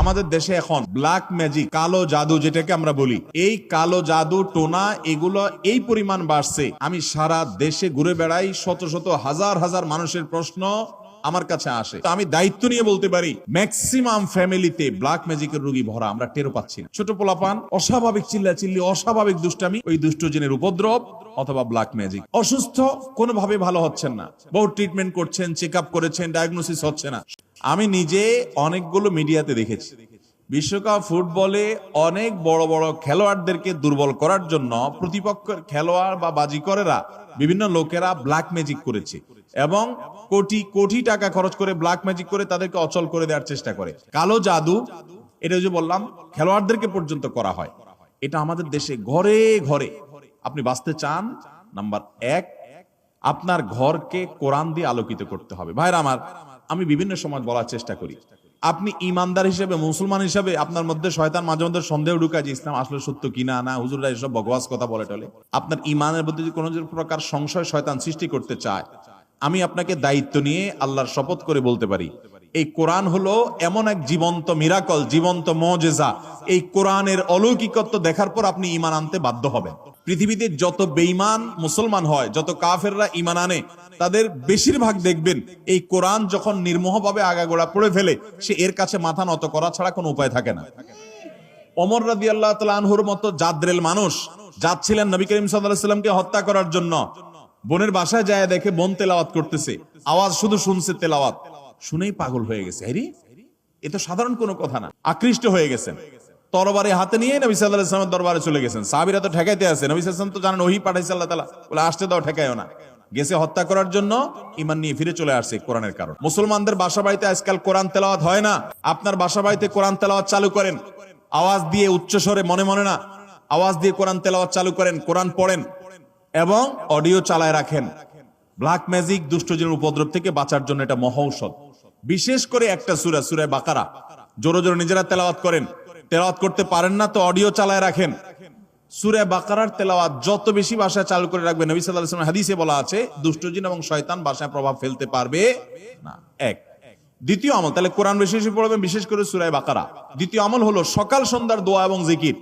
আমাদের দেশে এখন ব্ল্যাক ম্যাজিক কালো জাদু যেটাকে আমরা বলি। এই কালো জাদু, টোনা, এগুলো এই পরিমাণ বাড়ছে। আমি সারা দেশে ঘুরে বেড়াই, শত শত হাজার হাজার মানুষের প্রশ্ন আমার কাছে আসে। আমি দায়িত্ব নিয়ে বলতে পারি ম্যাক্সিমাম ফ্যামিলিতে ব্ল্যাক ম্যাজিকের রোগী ভরা আমরা টেরো পাচ্ছি না। ছোট পোলাপান, অস্বাভাবিক চিল্লা চিল্লি অস্বাভাবিক দুষ্টামি, ওই দুষ্ট জিনের উপদ্রব অথবা ব্ল্যাক ম্যাজিক অসুস্থ কোনোভাবে ভালো হচ্ছেন না। বহু ট্রিটমেন্ট করছেন চেক করেছেন ডায়াগনোসিস হচ্ছে না। আমি নিজে অনেকগুলো মিডিয়াতে দেখেছি। বিশ্বকাপ ফুটবলে অনেক বড় বড় খেলোয়াড়দেরকে দুর্বল করার জন্য প্রতিপক্ষের খেলোয়াড় বা বাজিকরেরা বিভিন্ন লোকেরা ব্ল্যাক ম্যাজিক করেছে এবং কোটি কোটি টাকা খরচ করে ব্ল্যাক ম্যাজিক করে তাদেরকে অচল করে দেওয়ার চেষ্টা করে। কালো জাদু, এটা যে বললাম, খেলোয়াড়দেরকে পর্যন্ত করা হয়। এটা আমাদের দেশে ঘরে ঘরে। আপনি বাঁচতে চান? নাম্বার এক। আপনার ঘরকে কোরআন দিয়ে আলোকিত করতে হবে। ভাইরা আমার, আমি বিভিন্ন সময় বলার চেষ্টা করি। আপনি ইমানদার হিসেবে, মুসলমান হিসেবে আপনার মধ্যে শয়তান মাঝে মধ্যে সন্দেহ ঢুকায় যে ইসলাম আসলে সত্য কিনা না, হুজুররা এসব বগবাস কথা বলে টলে। আপনার ইমানের মধ্যে যদি কোনো প্রকার সংশয় শয়তান সৃষ্টি করতে চায়, আমি আপনাকে দায়িত্ব নিয়ে আল্লাহর শপথ করে বলতে পারি, এই কোরআন হলো এমন এক জীবন্ত মিরাকল, জীবন্ত মজেজা। এই কোরআনের অলৌকিকত্ব দেখার পর আপনি ইমান আনতে বাধ্য হবেন। পৃথিবীতে যত বেঈমান মুসলমান হয়, যত কাফেররা ইমান আনে, তাদের বেশিরভাগ দেখবেন এই কোরআন যখন নির্মোহভাবে আগাগোড়া পড়ে ফেলে, সে এর কাছে মাথা নত করা ছাড়া কোনো উপায় থাকে না। অমর রাদি আল্লাহ আনহুর মতো জাদ্রেল মানুষ যাচ্ছিলেন নবী করিম সাল্লাহামকে হত্যা করার জন্য। বোনের বাসায় যায় দেখে বোন তেলাওয়াত করতেছে। আওয়াজ শুধু শুনছে তেলাওয়াত। শুনেই পাগল হয়ে গেছে। হ্যারি এ তো সাধারণ কোনো কথা না। আকৃষ্ট হয়ে গেছেন। তরবারে হাতে নিয়ে নবী সাল্লাহ ইসলামের দরবারে চলে গেছেন। সাহাবিরা তো ঠেকাইতে আছে নবী সাল্লাম তো জানেন, ওহি পাঠাইছে আল্লাহ তালা বলে, আসতে দাও, ঠেকাইও না। গেছে হত্যা করার জন্য ইমান নিয়ে ফিরে চলে আসছে কোরআনের কারণ। মুসলমানদের বাসা বাড়িতে আজকাল কোরআন তেলাওয়াত হয় না। আপনার বাসা বাড়িতে কোরআন তেলাওয়াত চালু করেন। আওয়াজ দিয়ে উচ্চ স্বরে মনে মনে না। আওয়াজ দিয়ে কোরআন তেলাওয়াত চালু করেন, কোরআন পড়েন এবং অডিও চালায় রাখেন। ব্ল্যাক ম্যাজিক দুষ্টজনের উপদ্রব থেকে বাঁচার জন্য এটা মহৌষধ। বিশেষ করে একটা সুরা সুরায় বাকারা। জোরে জোরে নিজেরা তেলাওয়াত করেন। তেলাওয়াত করতে পারেন না, তো অডিও চালায় রাখেন। সুরে বাকারার তেলাওয়াত যত বেশি ভাষায় চালু করে রাখবে নবী সাল্লাল্লাহু আলাইহি ওয়াসাল্লাম হাদিসে বলা আছে দুষ্টজিন এবং শয়তান ভাষায় প্রভাব ফেলতে পারবে না। এক। দ্বিতীয় আমল, তাহলে কোরআন বেশি বেশি পড়বেন, বিশেষ করে সুরায় বাকারা। দ্বিতীয় আমল হলো সকাল সন্ধ্যার দোয়া এবং জিকির।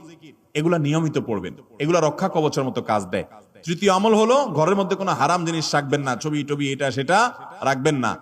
এগুলা নিয়মিত পড়বেন, এগুলা রক্ষা কবচের মতো কাজ দেয়। তৃতীয় আমল হলো ঘরের মধ্যে কোনো হারাম জিনিস রাখবেন না, ছবি টবি এটা সেটা রাখবেন না।